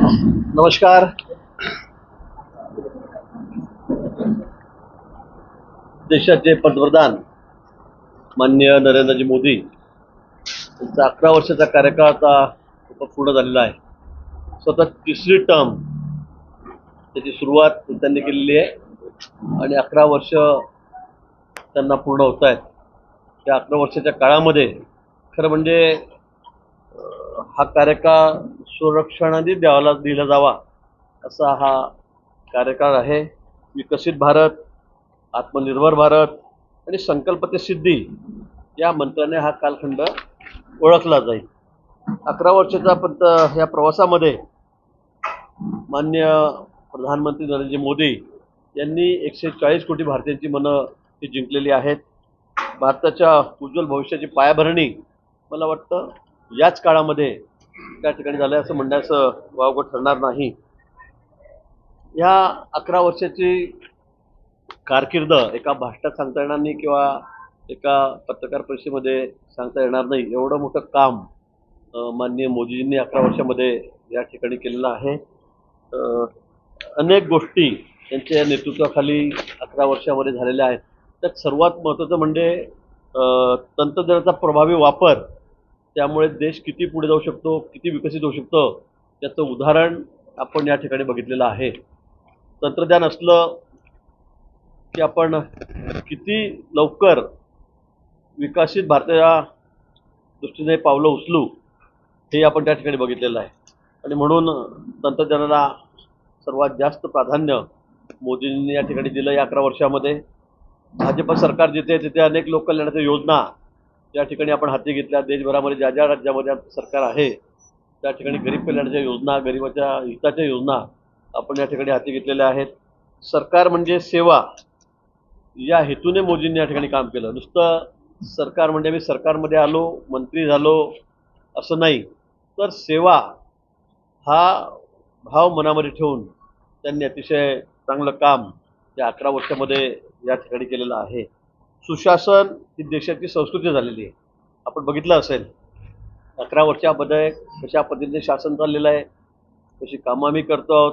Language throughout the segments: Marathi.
नमस्कार. देशाचे पंतप्रधान माननीय नरेंद्रजी मोदी त्यांचा अकरा वर्षाचा कार्यकाळ आता पूर्ण झालेला आहे. स्वतः तिसरी टर्म त्याची सुरुवात त्यांनी केलेली आहे आणि अकरा वर्ष त्यांना पूर्ण होत आहेत. त्या अकरा वर्षाच्या काळामध्ये खरं म्हणजे हा कार्यकाळ सुरक्षणाने द्यावाला दिला जावा असा हा कार्यकाळ आहे. विकसित भारत आत्मनिर्भर भारत आणि संकल्पते सिद्धी या मंत्राने हा कालखंड ओळखला जाईल. अकरा वर्षाचा पंत या प्रवासामध्ये मान्य प्रधानमंत्री नरेंद्र मोदी यांनी एकशे चाळीस कोटी भारतीयांची मनं ही जिंकलेली आहेत. भारताच्या उज्ज्वल भविष्याची पायाभरणी मला वाटतं याच काळामध्ये त्या ठिकाणी झालं असं म्हणण्याचं वावगं ठरणार नाही. या अकरा वर्षाची कारकीर्द एका भाषणात सांगता येणार नाही किंवा एका पत्रकार परिषदेमध्ये सांगता येणार नाही. एवढं मोठं काम माननीय मोदीजींनी अकरा वर्षामध्ये या ठिकाणी केलेलं आहे. अनेक गोष्टी त्यांच्या नेतृत्वाखाली अकरा वर्षामध्ये झालेल्या आहेत. त्यात सर्वात महत्त्वाचं म्हणजे तंत्रज्ञानाचा प्रभावी वापर त्यामुळे देश किती पुढे जाऊ शकतो किती विकसित होऊ शकतो त्याचं उदाहरण आपण या ठिकाणी बघितलेलं आहे. तंत्रज्ञान असलं की आपण किती लवकर विकसित भारताच्या दृष्टीने पावलं उचलू हे आपण त्या ठिकाणी बघितलेलं आहे. आणि म्हणून तंत्रज्ञानाला सर्वात जास्त प्राधान्य मोदींनी या ठिकाणी दिलं या अकरा वर्षामध्ये. भाजप सरकार जिथे तिथे अनेक लोककल्याणाच्या योजना या ठिकाणी आपण हाती घेतल्या देशभरामध्ये ज्या ज्या राज्यामध्ये आमचं सरकार आहे त्या ठिकाणी गरीब कल्याणाच्या योजना गरिबाच्या हिताच्या योजना आपण या ठिकाणी हाती घेतलेल्या आहेत. सरकार म्हणजे सेवा. या हेतूने मोदींनी या ठिकाणी काम केलं. नुसतं सरकार म्हणजे मी सरकारमध्ये आलो मंत्री झालो असं नाही. तर सेवा हा भाव मनामध्ये ठेवून त्यांनी अतिशय चांगलं काम या अकरा वर्षामध्ये या ठिकाणी केलेलं आहे. सुशासन ही देशाची संस्कृती झालेली आहे. आपण बघितलं असेल अकरा वर्षामध्ये कशा पद्धतीने शासन चाललेलं आहे कशी कामं आम्ही करतो आहोत.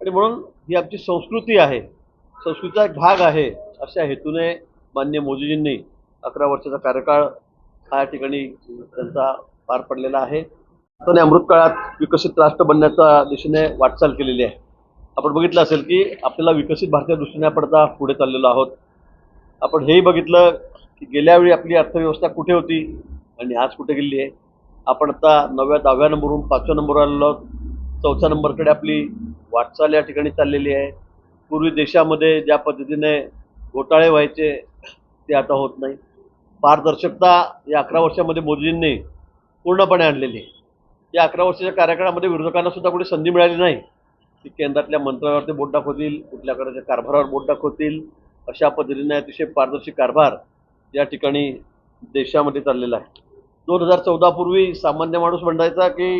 आणि म्हणून ही आमची संस्कृती आहे संस्कृतीचा एक भाग आहे अशा हेतूने मान्य मोदीजींनी अकरा वर्षाचा कार्यकाळ हा या ठिकाणी त्यांचा पार पडलेला आहे. त्याने अमृत काळात विकसित राष्ट्र बनण्याच्या दिशेने वाटचाल केलेली आहे. आपण बघितलं असेल की आपल्याला विकसित भारताच्या दृष्टीने आपण आता पुढे चाललेलो आहोत. आपण हेही बघितलं की गेल्या वेळी आपली अर्थव्यवस्था कुठे होती आणि आज कुठे गेली आहे. आपण आता नवव्या दहाव्या नंबरवरून पाचव्या नंबरवर आलेलो आहोत. चौथ्या नंबरकडे आपली वाटचाल या ठिकाणी चाललेली आहे. पूर्वी देशामध्ये ज्या पद्धतीने घोटाळे व्हायचे ते आता होत नाही. पारदर्शकता या अकरा वर्षामध्ये मोदींनी पूर्णपणे आणलेली आहे. या अकरा वर्षाच्या कार्यकाळामध्ये विरोधकांना सुद्धा कुठे संधी मिळाली नाही. की केंद्रातल्या मंत्र्यावरती बोट दाखवतील कुठल्याकडच्या कारभारावर बोट दाखवतील अशा पद्धतीने अतिशय पारदर्शी कारभार या ठिकाणी देशामध्ये चाललेला आहे. दोन हजार चौदा पूर्वी सामान्य माणूस म्हणायचा की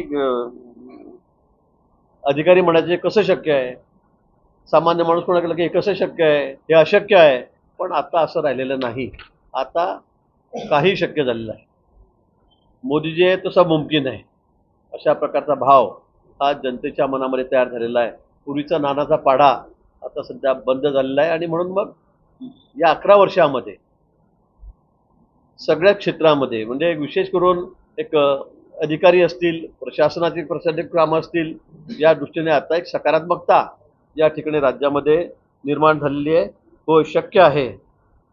अधिकारी म्हणायचे कसं शक्य आहे? सामान्य माणूस म्हणायला की हे कसं शक्य आहे? हे अशक्य आहे. पण आता असं राहिलेलं नाही. आता काही शक्य झालेलं आहे. मोदी जे आहे तसा मुमकिन आहे. अशा प्रकारचा भाव हा जनतेच्या मनामध्ये तयार झालेला आहे. पूर्वीचा नानाचा पाढा आता सध्या बंद झालेला आहे आणि म्हणून मग या अकरा वर्षामध्ये सगळ्या क्षेत्रामध्ये म्हणजे विशेष करून एक अधिकारी असतील प्रशासनातील प्रशासनिक कामं असतील या दृष्टीने आता एक सकारात्मकता या ठिकाणी राज्यामध्ये निर्माण झालेली आहे. हो शक्य आहे.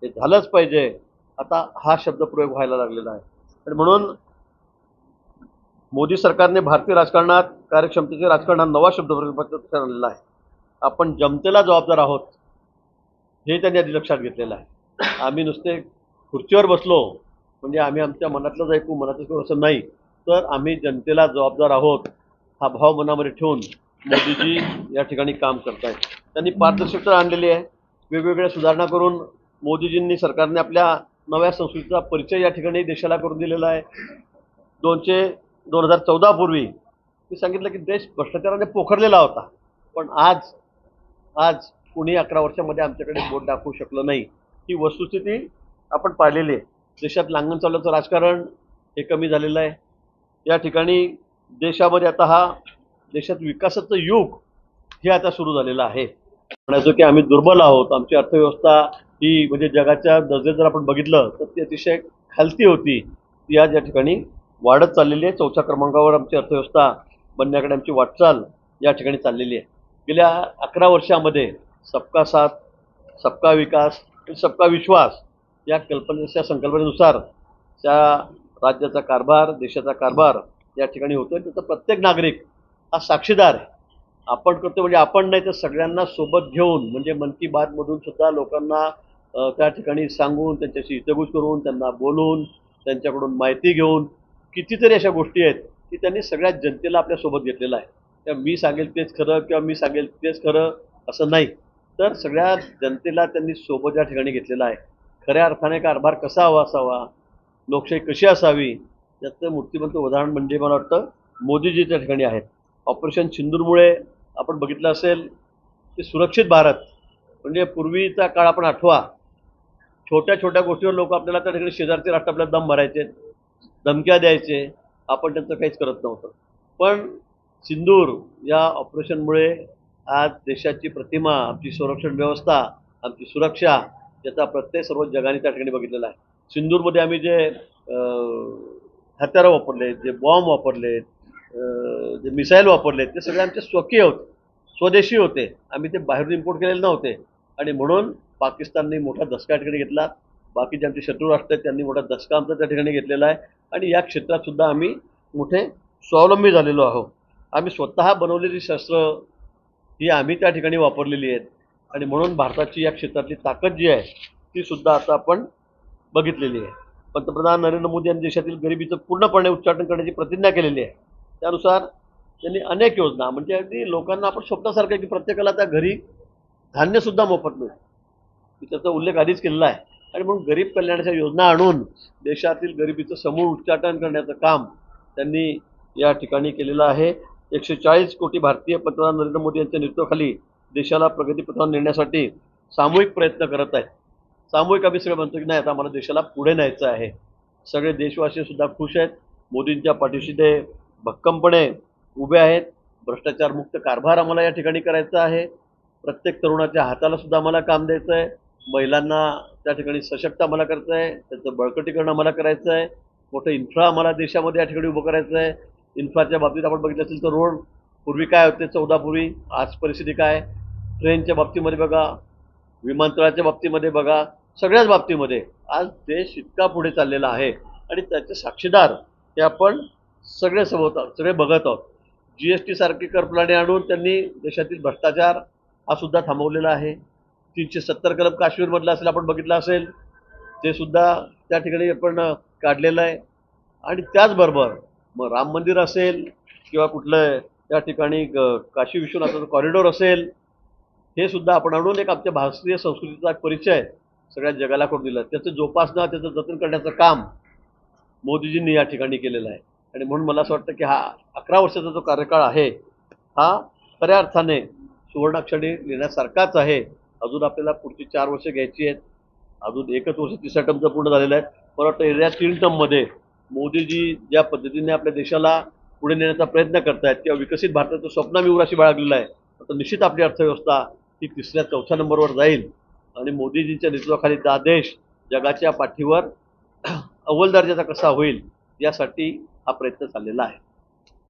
हे झालंच पाहिजे. आता हा शब्दप्रयोग व्हायला लागलेला आहे. आणि म्हणून मोदी सरकारने भारतीय राजकारणात कार्यक्षमतेचे राजकारणात नवा शब्दप्रयोग आणलेला आहे. आपण जनतेला जबाबदार आहोत. हे त्यांनी आधी लक्षात घेतलेलं आहे. आम्ही नुसते खुर्चीवर बसलो म्हणजे आम्ही आमच्या मनातलंच ऐकू मनातच असं नाही. तर आम्ही जनतेला जबाबदार आहोत हा भाव मनामध्ये ठेवून मोदीजी या ठिकाणी काम करताय त्यांनी पारदर्शकता आणलेली आहे. वेगवेगळ्या सुधारणा करून मोदीजींनी सरकारने आपल्या नव्या संस्कृतीचा परिचय या ठिकाणी देशाला करून दिलेला आहे. दोनशे दोन हजार चौदा पूर्वी मी सांगितलं की देश भ्रष्टाचाराने पोखरलेला होता. पण आज आज कुणी अकरा वर्षामध्ये आमच्याकडे बोट दाखवू शकलं नाही. ही वस्तुस्थिती आपण पाहिलेली आहे. देशात लांगण चालवायचं राजकारण हे कमी झालेलं आहे. या ठिकाणी देशामध्ये आता हा देशात विकासाचं युग हे आता सुरू झालेलं आहे. म्हणायचं की आम्ही दुर्बल आहोत. आमची अर्थव्यवस्था ही म्हणजे जगाच्या दर्जे जर आपण बघितलं तर ती अतिशय खालती होती. ती आज या ठिकाणी वाढत चाललेली आहे. चौथ्या क्रमांकावर आमची अर्थव्यवस्था बनण्याकडे आमची वाटचाल या ठिकाणी चाललेली आहे. गेल्या अकरा वर्षामध्ये सबका साथ सबका विकास आणि सबका विश्वास या कल्पनेच्या संकल्पनेनुसार त्या राज्याचा कारभार देशाचा कारभार या ठिकाणी होतोय त्याचा प्रत्येक नागरिक हा साक्षीदार आहे. आपण करतो म्हणजे आपण नाही तर सगळ्यांना सोबत घेऊन म्हणजे मन की बातमधून सुद्धा लोकांना त्या ठिकाणी सांगून त्यांच्याशी हितगुज करून त्यांना बोलून त्यांच्याकडून माहिती घेऊन कितीतरी अशा गोष्टी आहेत की त्यांनी सगळ्या जनतेला आपल्यासोबत घेतलेलं आहे. त्या मी सांगेल तेच खरं किंवा मी सांगेल तेच खरं असं नाही. तर सगळ्या जनतेला त्यांनी सोबत या ठिकाणी घेतलेला आहे खऱ्या अर्थाने कारभार कसा हवा असावा लोकशाही कशी असावी याचं मूर्तिमंत उदाहरण म्हणजे मला वाटतं मोदीजी त्या ठिकाणी आहेत. ऑपरेशन सिंदूरमुळे आपण बघितलं असेल की सुरक्षित भारत म्हणजे पूर्वीचा काळ आपण आठवा. छोट्या छोट्या गोष्टीवर लोक आपल्याला त्या ठिकाणी शेजारचे राष्ट्र आपल्याला दम भरायचे धमक्या द्यायचे आपण त्यांचं काहीच करत नव्हतं. पण सिंदूर या ऑपरेशनमुळे आज देशाची प्रतिमा आमची संरक्षण व्यवस्था आमची सुरक्षा याचा प्रत्यय सर्व जगाने त्या ठिकाणी बघितलेला आहे. सिंदूरमध्ये आम्ही जे हत्यारं वापरले जे बॉम्ब वापरले जे मिसाईल वापरले ते सगळे आमचे स्वकीय होते स्वदेशी होते. आम्ही ते बाहेरून इम्पोर्ट केलेले नव्हते. आणि म्हणून पाकिस्तानने मोठा धसका या ठिकाणी घेतला. बाकीचे आमचे शत्रू राष्ट्र आहेत त्यांनी मोठा धसका आमचा त्या ठिकाणी घेतलेला आहे. आणि या क्षेत्रात सुद्धा आम्ही मोठे स्वावलंबी झालेलो आहोत. आम्ही स्वतः बनवलेली शस्त्र ही आम्ही त्या ठिकाणी वापरलेली आहेत. आणि म्हणून भारताची या क्षेत्रातली ताकद जी आहे ती सुद्धा आता आपण बघितलेली आहे. पंतप्रधान नरेंद्र मोदी यांनी देशातील गरिबीचं पूर्णपणे उच्चाटन करण्याची प्रतिज्ञा केलेली आहे. त्यानुसार त्यांनी अनेक योजना म्हणजे अगदी लोकांना आपण स्वप्नासारखं आहे की प्रत्येकाला त्या घरी धान्यसुद्धा मोफत मिळेल. मी त्याचा उल्लेख आधीच केलेला आहे. आणि म्हणून गरीब कल्याणाच्या योजना आणून देशातील गरिबीचं समूळ उच्चाटन करण्याचं काम त्यांनी या ठिकाणी केलेलं आहे. एकशे चाळीस कोटी भारतीय पंतप्रधान नरेंद्र मोदी यांच्या नेतृत्वाखाली देशाला प्रगतीपथावर नेण्यासाठी सामूहिक प्रयत्न करत आहेत. सामूहिक आम्ही सगळे म्हणतो की नाही आता आम्हाला देशाला पुढे न्यायचं आहे. सगळे देशवासी सुद्धा खुश आहेत. मोदींच्या पाठीशी ते भक्कमपणे उभे आहेत. भ्रष्टाचारमुक्त कारभार आम्हाला या ठिकाणी करायचा आहे. प्रत्येक तरुणाच्या हाताला सुद्धा आम्हाला काम द्यायचं आहे. महिलांना त्या ठिकाणी सशक्त आम्हाला करायचं आहे. त्याचं बळकटीकरण आम्हाला करायचं आहे. मोठं इन्फ्रा आम्हाला देशामध्ये या ठिकाणी उभं करायचं आहे. इन्फ्राच्या बाबतीत आपण बघितलं असेल तर रोड पूर्वी काय होते? चौदा पूर्वी आज परिस्थिती काय? ट्रेनच्या बाबतीमध्ये बघा विमानतळाच्या बाबतीमध्ये बघा सगळ्याच बाबतीमध्ये आज देश इतका पुढे चाललेला आहे. आणि त्याचे साक्षीदार हे आपण सगळे समोर सगळे बघत आहोत. जी एस टी सारखी करप्रणाली आणून त्यांनी देशातील भ्रष्टाचार हा सुद्धा थांबवलेला आहे. तीनशे सत्तर कलम काश्मीरमधला असेल आपण बघितलं असेल. ते सुद्धा त्या ठिकाणी आपण काढलेलं आहे. आणि त्याचबरोबर मग राम मंदिर असेल किंवा कुठलं त्या ठिकाणी काशी विश्वनाथाचं कॉरिडॉर असेल हे सुद्धा आपण आणून एक आमच्या भारतीय संस्कृतीचा एक परिचय सगळ्या जगाला करून दिला. त्याचं जोपासना त्याचं जतन करण्याचं काम मोदीजींनी या ठिकाणी केलेलं आहे. आणि म्हणून मला असं वाटतं की हा अकरा वर्षाचा जो कार्यकाळ आहे हा खऱ्या अर्थाने सुवर्णाक्षरी लिहिण्यासारखाच आहे. अजून आपल्याला पुढची चार वर्ष घ्यायची आहेत. अजून एकच वर्ष तिसऱ्या टर्मचं पूर्ण झालेलं आहे. मला वाटतं एरिया तीन टर्ममध्ये मोदीजी ज्या पद्धतीने आपल्या देशाला पुढे नेण्याचा प्रयत्न करतायत किंवा विकसित भारताचं स्वप्न मी उराशी बाळगलेलं आहे तर निश्चित आपली अर्थव्यवस्था ही तिसऱ्या चौथ्या नंबरवर जाईल. आणि मोदीजींच्या नेतृत्वाखाली हा देश जगाच्या पाठीवर अव्वल दर्जाचा कसा होईल यासाठी हा प्रयत्न चाललेला आहे.